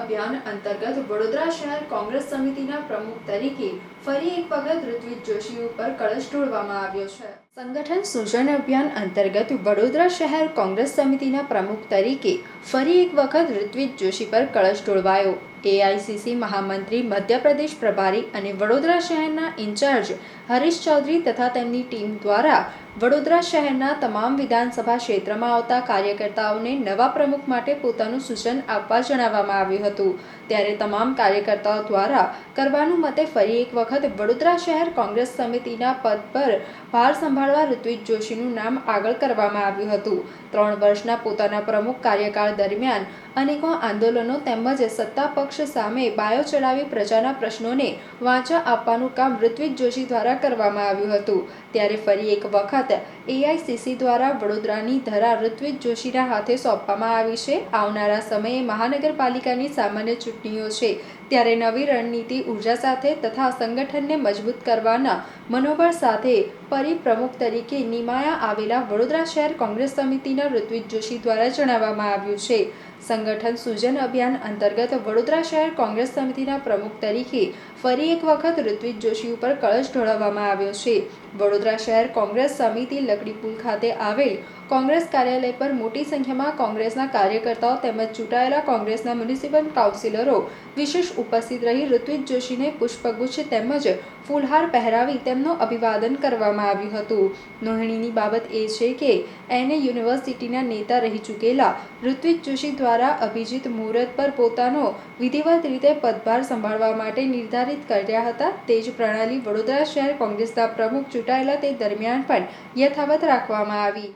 અભિયાન અંતર્ગત વડોદરા શહેર કોંગ્રેસ સમિતિના પ્રમુખ તરીકે ફરી એક વખત ઋત્વિક જોશી ઉપર કળશ ઢોળવામાં આવ્યો છે. સંગઠન સૂચન અભિયાન અંતર્ગત વડોદરા શહેર કોંગ્રેસ સમિતિના પ્રમુખ તરીકે ફરી એક વખત ઋત્વિક જોશી પર કળશ ઢોળવાયો. એઆઈસીસી મહામંત્રી મધ્યપ્રદેશ પ્રભારી અને વડોદરા શહેરના ઇન્ચાર્જ હરીશ ચૌધરી તથા તેમની ટીમ દ્વારા વડોદરા શહેરના તમામ વિધાનસભા ક્ષેત્રમાં આવતા કાર્યકર્તાઓને નવા પ્રમુખ માટે પોતાનું સૂચન આપવા જણાવવામાં આવ્યું હતું. ત્યારે તમામ કાર્યકર્તાઓ દ્વારા કરવાનું મતે ફરી એક વખત વડોદરા શહેર કોંગ્રેસ સમિતિના પદ પર ભાર સંભાળવા ઋત્વિક જોશીનું નામ આગળ કરવામાં આવ્યું હતું. ત્રણ વર્ષના પોતાના પ્રમુખ કાર્યકાળ દરમિયાન અનેકો આંદોલનો તેમજ સત્તા પક્ષ સામે બાયો ચડાવી પ્રજાના પ્રશ્નોને વાંચા આપવાનું કામ ઋત્વિજ જોશી દ્વારા કરવામાં આવ્યું હતું. ત્યારે ફરી એક વખત એઆઈસીસી દ્વારા વડોદરાની ધરા ઋત્વિજ જોશીના હાથે સોંપવામાં આવી છે. આવનારા સમયે મહાનગરપાલિકાની સામાન્ય ચૂંટણીઓ છે. ત્યારે નવી રણનીતિ ઊર્જા સાથે તથા સંગઠનને મજબૂત કરવાના મનોબળ સાથે પરિપ્રમુખ તરીકે નિમાયા આવેલા વડોદરા શહેર કોંગ્રેસ સમિતિના ઋત્વિજ જોશી દ્વારા જણાવવામાં આવ્યું છે. સંગઠન સૂજન અભિયાન અંતર્ગત વડોદરા શહેર કોંગ્રેસ સમિતિના પ્રમુખ તરીકે ફરી એક વખત ઋત્વિક જોશી ઉપર કળશ ઢોળવવામાં આવ્યો છે. વડોદરા શહેર કોંગ્રેસ સમિતિ લકડીપુલ ખાતે આવેલ કોંગ્રેસ કાર્યાલય પર મોટી સંખ્યામાં કોંગ્રેસના કાર્યકર્તાઓ તેમજ ચૂંટાયેલા કોંગ્રેસના મ્યુનિસિપલ કાઉન્સિલરો વિશેષ ઉપસ્થિત રહી ઋત્વિક જોશીને પુષ્પગુચ્છ તેમજ ફૂલહાર પહેરાવી તેમનું અભિવાદન કરવામાં આવ્યું હતું. નોંધણીની બાબત એ છે કે એને યુનિવર્સિટીના નેતા રહી ચૂકેલા ઋત્વિક જોશી દ્વારા અભિજીત મુહૂર્ત પર પોતાનો વિધિવત રીતે પદભાર સંભાળવા માટે નિર્ધારિત કર્યા હતા. તે જ પ્રણાલી વડોદરા શહેર કોંગ્રેસના પ્રમુખ ચૂંટાયેલા તે દરમિયાન પણ યથાવત રાખવામાં આવી.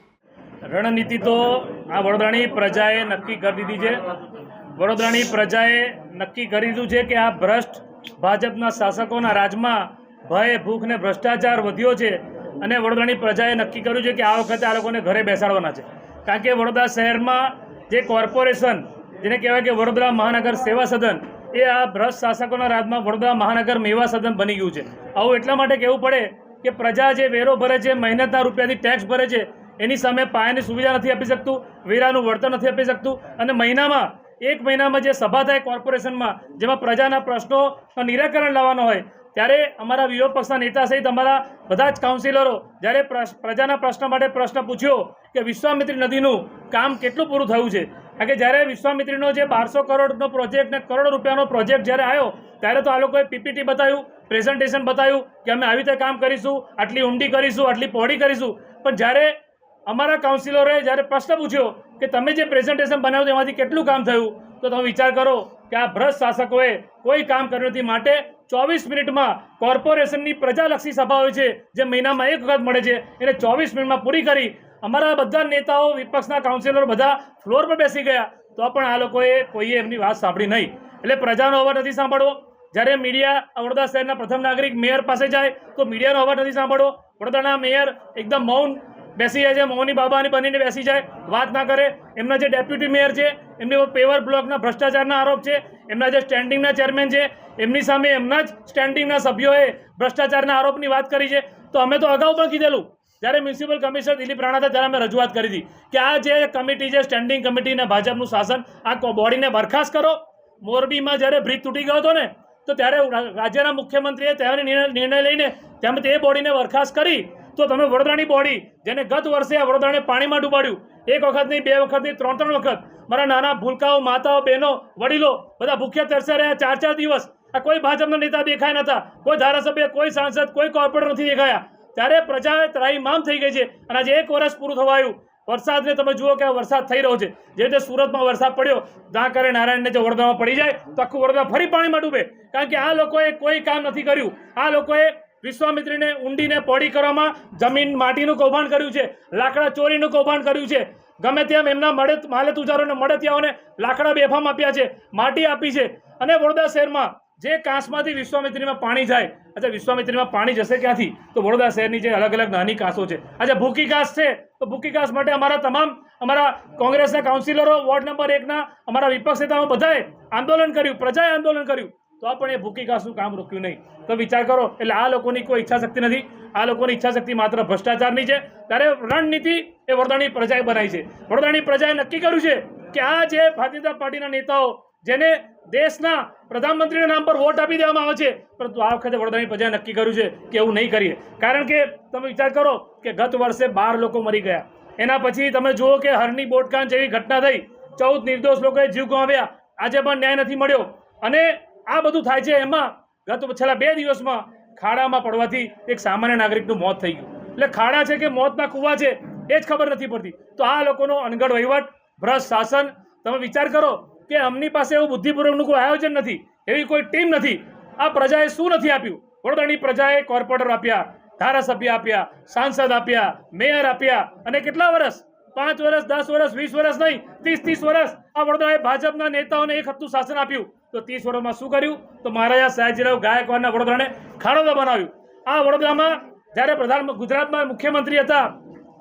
રણનીતિ તો આ વડોદરાની પ્રજાએ નક્કી કરી દીધી છે. વડોદરાની પ્રજાએ નક્કી કરી દીધું છે કે આ ભ્રષ્ટ ભાજપના શાસકોના રાજમાં ભય, ભૂખ ને ભ્રષ્ટાચાર વધ્યો છે અને વડોદરાની પ્રજાએ નક્કી કર્યું છે કે આ વખતે આ લોકોને ઘરે બેસાડવાના છે. કારણ કે વડોદરા શહેરમાં જે કોર્પોરેશન, જેને કહેવાય કે વડોદરા મહાનગર સેવા સદન એ આ ભ્રષ્ટ શાસકોના રાજમાં વડોદરા મહાનગર મેવા સદન બની ગયું છે. આવું એટલા માટે કહેવું પડે કે પ્રજા જે વેરો ભરે છે, મહેનતના રૂપિયાથી ટેક્સ ભરે છે, એની સામે પાયાની સુવિધા નથી આપી શકતું, વેરાનું વળતર નથી આપી શકતું અને મહિનામાં, એક મહિનામાં જે સભા થાય કોર્પોરેશનમાં જેમાં પ્રજાના પ્રશ્નો નિરાકરણ લાવવાનો હોય ત્યારે અમારા વિરોધ પક્ષના નેતા સહિત અમારા બધા જ કાઉન્સિલરો જ્યારે પ્રજાના પ્રશ્ન માટે પ્રશ્ન પૂછ્યો કે વિશ્વામિત્રી નદીનું કામ કેટલું પૂરું થયું છે? કારણ કે જ્યારે વિશ્વામિત્રીનો જે બારસો કરોડનો પ્રોજેક્ટ ને કરોડ રૂપિયાનો પ્રોજેક્ટ જ્યારે આવ્યો, ત્યારે તો આ લોકોએ પીપીટી બતાવ્યું પ્રેઝન્ટેશન બતાવ્યું કે અમે આવી રીતે કામ કરીશું, આટલી ઊંડી કરીશું, આટલી પહોળી કરીશું. પણ જ્યારે અમારા કાઉન્સિલરોએ જ્યારે પ્રશ્ન પૂછ્યો કે તમે જે પ્રેઝન્ટેશન બનાવ્યું તેમાંથી કેટલું કામ થયું, તો તમે વિચાર કરો કે આ ભ્રષ્ટ શાસકોએ કોઈ કામ કર્યું નથી માટે ચોવીસ મિનિટમાં કોર્પોરેશનની પ્રજાલક્ષી સભા હોય છે, જે મહિનામાં એક વખત મળે છે. એને ચોવીસ મિનિટમાં પૂરી કરી અમારા બધા નેતાઓ, વિપક્ષના કાઉન્સિલરો બધા ફ્લોર પર બેસી ગયા. તો પણ આ લોકોએ કોઈએ એમની વાત સાંભળી નહીં. એટલે પ્રજાનો અવાજ નથી સાંભળવો. જ્યારે મીડિયા વડોદરા શહેરના પ્રથમ નાગરિક મેયર પાસે જાય, તો મીડિયાનો અવાજ નથી સાંભળવો. વડોદરાના મેયર એકદમ મૌન બેસી જાય છે. મૌની બાબાની બનીને બેસી જાય. વાત ના કરે. એમના જે ડેપ્યુટી મેયર છે એમની પેવર બ્લોકના ભ્રષ્ટાચારના આરોપ છે, એમના જે સ્ટેન્ડિંગના ચેરમેન છે, એમની સામે એમના જ સ્ટેન્ડિંગના સભ્યોએ ભ્રષ્ટાચારના આરોપની વાત કરી છે. તો અમે તો અગાઉ પણ કીધેલું, જ્યારે મ્યુનિસિપલ કમિશનર દિલીપ રાણા હતા ત્યારે અમે રજૂઆત કરી હતી કે આ જે કમિટી છે સ્ટેન્ડિંગ કમિટી અને ભાજપનું શાસન, આ બોડીને બરખાસ્ત કરો. મોરબીમાં જ્યારે બ્રિજ તૂટી ગયો હતો ને, તો ત્યારે રાજ્યના મુખ્યમંત્રીએ ત્યારે નિર્ણય નિર્ણય લઈને તેમ તે બોડીને બરખાસ્ત કરી તો તમે વડોદરાની બોડી, જેને ગત વર્ષે આ વડોદરાને પાણીમાં ડૂબાડ્યું, એક વખત નહીં, બે વખત નહીં, ત્રણ ત્રણ વખત, મારા નાના ભૂલકાઓ, માતાઓ, બહેનો, વડીલો, બધા ભૂખ્યા તરસ્યા રહ્યા, ચાર ચાર દિવસ, આ કોઈ ભાજપના નેતા દેખાય નતા, કોઈ ધારાસભ્ય, કોઈ સાંસદ, કોઈ કોર્પોરેટર નથી દેખાયા. ત્યારે પ્રજા ત્રાહીમામ થઈ ગઈ છે અને આજે એક વર્ષ પૂરું થવા આવ્યું. વરસાદને તમે જુઓ કે આ વરસાદ થઈ રહ્યો છે. જે રીતે સુરતમાં વરસાદ પડ્યો દા કરે નારાયણને જો વડોદરામાં પડી જાય, તો આખું વડોદરા ફરી પાણીમાં ડૂબે. કારણ કે આ લોકોએ કોઈ કામ નથી કર્યું. આ લોકોએ વિશ્વામિત્રીને ઊંડીને પોડી કરવામાં જમીન માટીનું કૌભાંડ કર્યું છે, લાકડા ચોરીનું કૌભાંડ કર્યું છે. ગમે તેમ એમના મળે માલત ઉજારોને મળતિયાઓને લાકડા બેફામ આપ્યા છે, માટી આપી છે. અને વડોદરા શહેરમાં જે કાંસમાંથી વિશ્વામિત્રીમાં પાણી જાય, અચ્છા, વિશ્વામિત્રીમાં પાણી જશે ક્યાંથી? તો વડોદરા શહેરની જે અલગ અલગ નાની કાંસો છે. આજે ભૂકી કાંસ છે, તો ભૂકી કાંસ માટે અમારા તમામ, અમારા કોંગ્રેસના કાઉન્સિલરો, વોર્ડ નંબર એકના, અમારા વિપક્ષ નેતાઓ બધાએ આંદોલન કર્યું, પ્રજાએ આંદોલન કર્યું. તો પણ એ ભૂકી ઘાસનું કામ રોક્યું નહીં. તો વિચાર કરો, એટલે આ લોકોની કોઈ ઈચ્છા શક્તિ નથી. આ લોકોની ઈચ્છા શક્તિ માત્ર ભ્રષ્ટાચારની છે. ત્યારે રણનીતિ એ વડોદરાની પ્રજાએ બનાવી છે. વડોદરાની પ્રજાએ નક્કી કર્યું છે કે આ જે ભારતીય પાર્ટીના નેતાઓ, જેને દેશના પ્રધાનમંત્રીના નામ પર વોટ આપી દેવામાં આવે છે, પરંતુ આ વખતે વડોદરાની પ્રજાએ નક્કી કર્યું છે કે એવું નહીં કરીએ. કારણ કે તમે વિચાર કરો કે ગત વર્ષે બાર લોકો મરી ગયા. એના પછી તમે જુઓ કે હરની બોટકાન જેવી ઘટના થઈ. ચૌદ નિર્દોષ લોકોએ જીવ ગુમાવ્યા. આજે પણ ન્યાય નથી મળ્યો. અને આ બધું થાય છે એમાં. ગત છેલ્લા બે દિવસમાં ખાડામાં પડવાથી એક સામાન્ય નાગરિકનું મોત થઈ ગયું. એટલે ખાડા છે કે મોતના કૂવા છે, એ જ ખબર નથી પડતી. તો આ લોકોનો અનગઢ વહીવટ, ભ્રષ્ટ શાસન, તમે વિચાર કરો કે અમની પાસે એવું બુદ્ધિપૂર્વકનું કોઈ આયોજન નથી, એવી કોઈ ટીમ નથી. આ પ્રજાએ શું નથી આપ્યું? વડોદરાની પ્રજાએ કોર્પોરેટર આપ્યા, ધારાસભ્ય આપ્યા, સાંસદ આપ્યા, મેયર આપ્યા, અને કેટલા વર્ષ પાંચ વર્ષ દસ વર્ષ વીસ વર્ષ નહીં, ત્રીસ ત્રીસ વર્ષ આ વડોદરાએ ભાજપના નેતાઓને એક હતું શાસન આપ્યું. તો ત્રીસ વર્ષમાં શું કર્યું? તો મહારાજા સયાજીરાવ ગાયકવાડના વડોદરાને ખાડોદા બનાવ્યું. આ વડોદરામાં જ્યારે પ્રધાન ગુજરાતમાં મુખ્યમંત્રી હતા,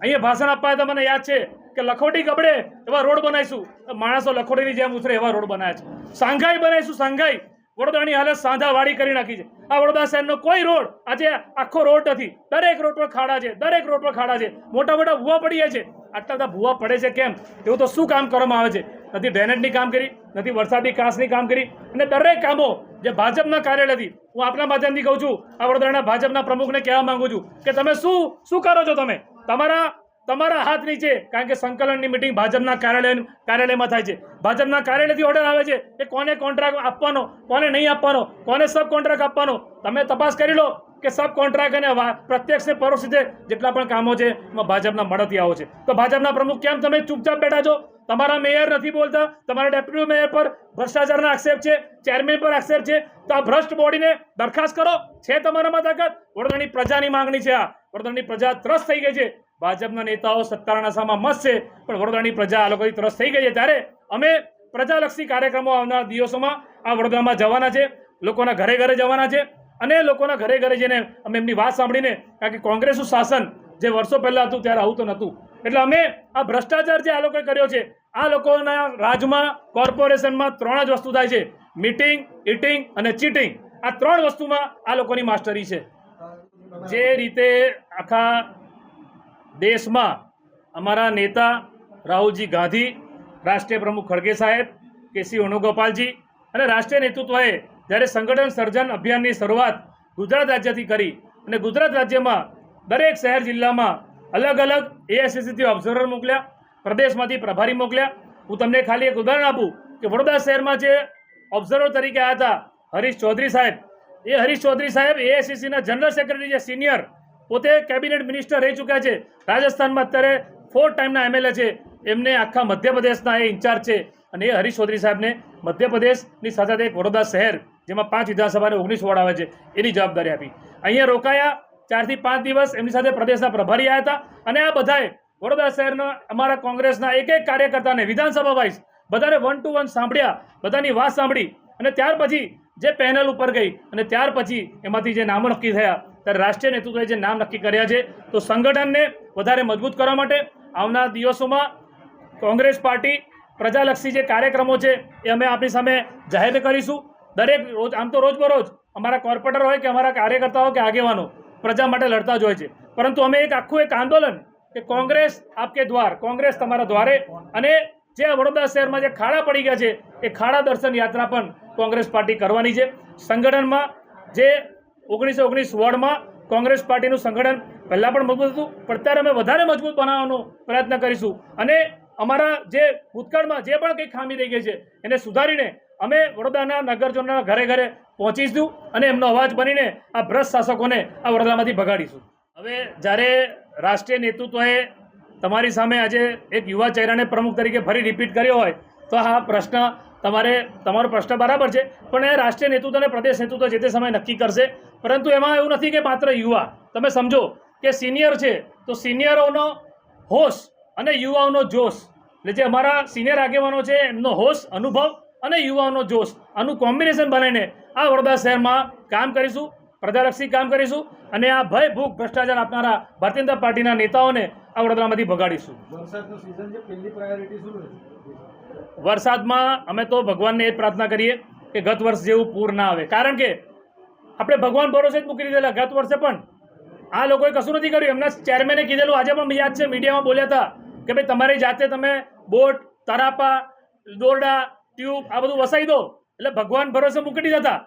અહીંયા ભાષણ આપવા હતા મને યાદ છે કે લખોટી કપડે એવા રોડ બનાવીશું. માણસો લખોટીની જેમ ઉતરે એવા રોડ બનાવ્યા છે. સાંઘાઈ બનાવીશું, સાંઘાઈ. વડોદરાની હાલત સાંધાવાળી કરી નાખી છે. આ વડોદરા શહેરનો કોઈ રોડ આજે આખો રોડ નથી. દરેક રોડ પર ખાડા છે, દરેક રોડ પર ખાડા છે. મોટા મોટા ભૂવા પડી જાય છે. આટલા બધા ભૂવા પડે છે કેમ? એવું તો શું કામ કરવામાં આવે છે? નથી ડ્રેનેજની કામ કરી, નથી વરસાદી કાંસની કામ કરી. અને દરેક કામો જે ભાજપના કાર્યાલયથી, હું આપના માધ્યમથી કહું છું, આ વડોદરાના ભાજપના પ્રમુખને કહેવા માંગુ છું કે તમે શું શું કરો છો તમે? તમારા તમારા હાથ નીચે, કારણ કે સંકલનની મિટિંગ ભાજપના કાર્યાલય, કાર્યાલયમાં થાય છે. ભાજપના કાર્યાલયથી ઓર્ડર આવે છે કે કોને કોન્ટ્રાક્ટ આપવાનો, કોને નહીં આપવાનો, કોને સબ કોન્ટ્રાક્ટ આપવાનો. તમે તપાસ કરી લો કે સબ કોન્ટ્રાક્ટ અને પ્રત્યક્ષ પરોક્ષ રીતે જેટલા પણ કામો છે, એમાં ભાજપના મળતિયાઓ છે. તો ભાજપના પ્રમુખ કેમ તમે ચૂપચાપ બેઠા છો? તમારા મેયર નથી બોલતા, તમારા ડેપ્યુટી મેયર પર ભ્રષ્ટાચારના આક્ષેપ છે, ચેરમેન પર આક્ષેપ છે, તો આ ભ્રષ્ટ બોડીને દરખાસ્ત કરો. છે તમારામાં તાકાત? વડોદરાની પ્રજાની માંગણી છે આ. વડોદરાની પ્રજા ત્રસ્ત થઈ ગઈ છે. ભાજપના નેતાઓ સત્તાના સામા મસ્ત છે, પણ વડોદરાની પ્રજા આ લોકોથી ત્રસ્ત થઈ ગઈ છે. ત્યારે અમે પ્રજાલક્ષી કાર્યક્રમો આવનાર દિવસોમાં આ વડોદરામાં જવાના છે, લોકોના ઘરે ઘરે જવાના છે અને લોકોના ઘરે ઘરે જઈને અમે એમની વાત સાંભળીને કારણ કે કોંગ્રેસનું શાસન જે વર્ષો પહેલાં હતું, ત્યારે આવું તો નહોતું. એટલે અમે આ ભ્રષ્ટાચાર જે આ લોકોએ કર્યો છે, આ લોકોના રાજમાં, કોર્પોરેશનમાં ત્રણ જ વસ્તુ થાય છે. મીટિંગ, ઇટિંગ અને ચીટિંગ. આ ત્રણ વસ્તુમાં આ લોકોની માસ્ટરી છે. જે રીતે આખા દેશમાં અમારા નેતા રાહુલજી ગાંધી, રાષ્ટ્રીય પ્રમુખ ખડગે સાહેબ કેસી વેણુગોપાલજી અને રાષ્ટ્રીય નેતૃત્વએ જ્યારે સંગઠન સર્જન અભિયાનની શરૂઆત ગુજરાત રાજ્યથી કરી અને ગુજરાત રાજ્યમાં દરેક શહેર જિલ્લામાં અલગ અલગ એઆઈસીસીથી ઓબ્ઝર્વર મોકલ્યા, પ્રદેશમાંથી પ્રભારી મોકલ્યા. હું તમને ખાલી એક ઉદાહરણ આપું કે વડોદરા શહેરમાં જે ઓબ્ઝર્વર તરીકે આવ્યા હતા, હરીશ ચૌધરી સાહેબ. એ હરીશ ચૌધરી સાહેબ એએસસીસીના જનરલ સેક્રેટરી જે સિનિયર પોતે કેબિનેટ મિનિસ્ટર રહી ચૂક્યા છે. રાજસ્થાનમાં અત્યારે ફોર ટાઈમના એમએલએ છે. એમને આખા મધ્યપ્રદેશના એ ઇન્ચાર્જ છે. અને એ હરીશ ચૌધરી સાહેબને મધ્યપ્રદેશની સાથે સાથે એક વડોદરા શહેર, જેમાં પાંચ વિધાનસભાને ઓગણીસ વોર્ડ આવે છે, એની જવાબદારી આપી. અહીંયા રોકાયા ચારથી પાંચ દિવસ એમની સાથે પ્રદેશના પ્રભારી આવ્યા હતા. અને આ બધાએ વડોદરા શહેરના અમારા કોંગ્રેસના એક એક કાર્યકર્તાને વિધાનસભા વાઇઝ બધાને વન ટુ વન સાંભળ્યા, બધાની વાત સાંભળી. અને ત્યાર પછી જે પેનલ ઉપર ગઈ અને ત્યાર પછી એમાંથી જે નામો નક્કી થયા, ત્યારે રાષ્ટ્રીય નેતૃત્વએ જે નામ નક્કી કર્યા છે, તો સંગઠનને વધારે મજબૂત કરવા માટે આવનાર દિવસોમાં કોંગ્રેસ પાર્ટી પ્રજાલક્ષી જે કાર્યક્રમો છે, એ અમે આપણી સામે જાહેર કરીશું. દરેક રોજ, આમ તો રોજબરોજ અમારા કોર્પોરેટર હોય કે અમારા કાર્યકર્તાઓ કે આગેવાનો પ્રજા માટે લડતા જ હોય છે. પરંતુ અમે એક આખું એક આંદોલન કે કોંગ્રેસ આપકે દ્વાર, કોંગ્રેસ તમારા દ્વારે અને જે વડોદરા શહેરમાં જે ખાડા પડી ગયા છે, એ ખાડા દર્શન યાત્રા પણ કોંગ્રેસ પાર્ટી કરવાની છે. સંગઠનમાં જે ઓગણીસો ઓગણીસ વોર્ડમાં કોંગ્રેસ પાર્ટીનું સંગઠન પહેલાં પણ મજબૂત હતું, પણ અત્યારે અમે વધારે મજબૂત બનાવવાનો પ્રયત્ન કરીશું. અને અમારા જે ભૂતકાળમાં જે પણ કંઈ ખામી રહી ગઈ છે, એને સુધારીને અમે વડોદરાના નગરજનોના ઘરે ઘરે પહોંચીશું અને એમનો અવાજ બનીને આ ભ્રષ્ટ શાસકોને આ વડોદરામાંથી ભગાડીશું. હવે જ્યારે રાષ્ટ્રીય નેતૃત્વએ તમારી સામે આજે એક યુવા ચહેરાને પ્રમુખ તરીકે ફરી રિપીટ કર્યો હોય, તો આ પ્રશ્ન તમારે, તમારો પ્રશ્ન બરાબર છે, પણ એ રાષ્ટ્રીય નેતૃત્વ અને પ્રદેશ નેતૃત્વ જે તે સમય નક્કી કરશે. પરંતુ એમાં એવું નથી કે માત્ર યુવા. તમે સમજો કે સિનિયર છે, તો સિનિયરોનો હોશ અને યુવાઓનો જોશ. એટલે જે અમારા સિનિયર આગેવાનો છે, એમનો હોશ, અનુભવ અને યુવાઓનો જોશ. આનું કોમ્બિનેશન બનાવીને આ વડોદરા શહેરમાં કામ કરીશું પ્રજાલક્ષી કામ કરીશું અને આ ભય ભૂખ ભ્રષ્ટાચાર આપનારા ભારતીય જનતા પાર્ટીના નેતાઓને આ વડોદરામાંથી ભગાડીશું. વરસાદમાં અમે તો ભગવાનને એ જ પ્રાર્થના કરીએ કે ગત વર્ષ જેવું પૂર ના આવે. કારણ કે આપણે ભગવાન ભરોસે જ મૂકી દીધેલા ગત વર્ષે પણ આ લોકોએ કશું નથી કર્યું. એમના ચેરમેને કીધેલું આજે પણ યાદ છે મીડિયામાં બોલ્યા હતા કે ભાઈ તમારી જાતે તમે બોટ તરાપા દોરડા ટ્યુબ આ બધું વસાઈ દો. એટલે ભગવાન ભરોસે મૂકી દીધા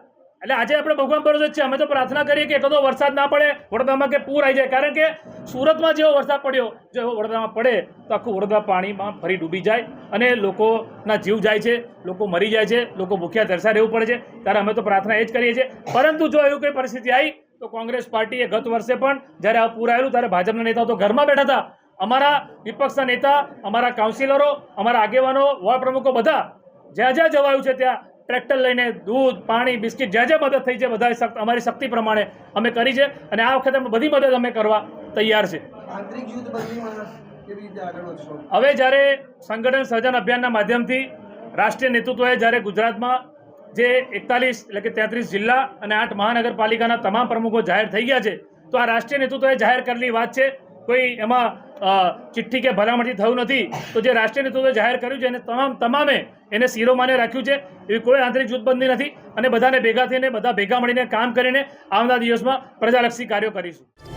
એટલે આજે આપણે ભગવાન ભરોસે છીએ. અમે તો પ્રાર્થના કરીએ કે એકદો વરસાદ ના પડે, વડોદરામાં કે પૂર આવી જાય. કારણ કે સુરતમાં જેવો વરસાદ પડ્યો, જો એવો વડોદરામાં પડે, તો આખું વડોદરા પાણીમાં ફરી ડૂબી જાય અને લોકોના જીવ જાય છે, લોકો મરી જાય છે, લોકો ભૂખ્યા તરસા રહેવું પડે છે. ત્યારે અમે તો પ્રાર્થના એ જ કરીએ છીએ. પરંતુ જો એવું કંઈ પરિસ્થિતિ આવી તો કોંગ્રેસ પાર્ટીએ ગત વર્ષે પણ જ્યારે આ પૂર આવેલું, ત્યારે ભાજપના નેતાઓ તો ઘરમાં બેઠા હતા. અમારા વિપક્ષના નેતા, અમારા કાઉન્સિલરો, અમારા આગેવાનો, વોર્ડ પ્રમુખો બધા જ્યાં જ્યાં જવાયું છે ત્યાં ટ્રેક્ટર લઈને દૂધ પાણી બિસ્કિટ જ્યાં જ્યાં મદદ થઈ છે બધા અમારી શક્તિ પ્રમાણે અમે કરી છે અને આ વખતે અમે બધી મદદ અમે કરવા તૈયાર છે. હવે જ્યારે સંગઠન સર્જન અભિયાનના માધ્યમથી રાષ્ટ્રીય નેતૃત્વએ જ્યારે ગુજરાતમાં જે એકતાલીસ એટલે કે તેત્રીસ જિલ્લા અને આઠ મહાનગરપાલિકાના તમામ પ્રમુખો જાહેર થઈ ગયા છે તો આ રાષ્ટ્રીય નેતૃત્વએ જાહેર કરેલી વાત છે કોઈ એમાં ચિઠ્ઠી કે ભલામણથી થયું નથી, તો જે રાષ્ટ્રીય નેતૃત્વે જાહેર કર્યું છે એને તમામ, તમામે એને શિરોમાને રાખ્યું છે, એવી કોઈ આંતરિક જૂથબંધી નથી. અને બધાને ભેગા થઈને, બધા ભેગા મળીને કામ કરીને આવનારા દિવસમાં પ્રજાલક્ષી કાર્યો કરીશું.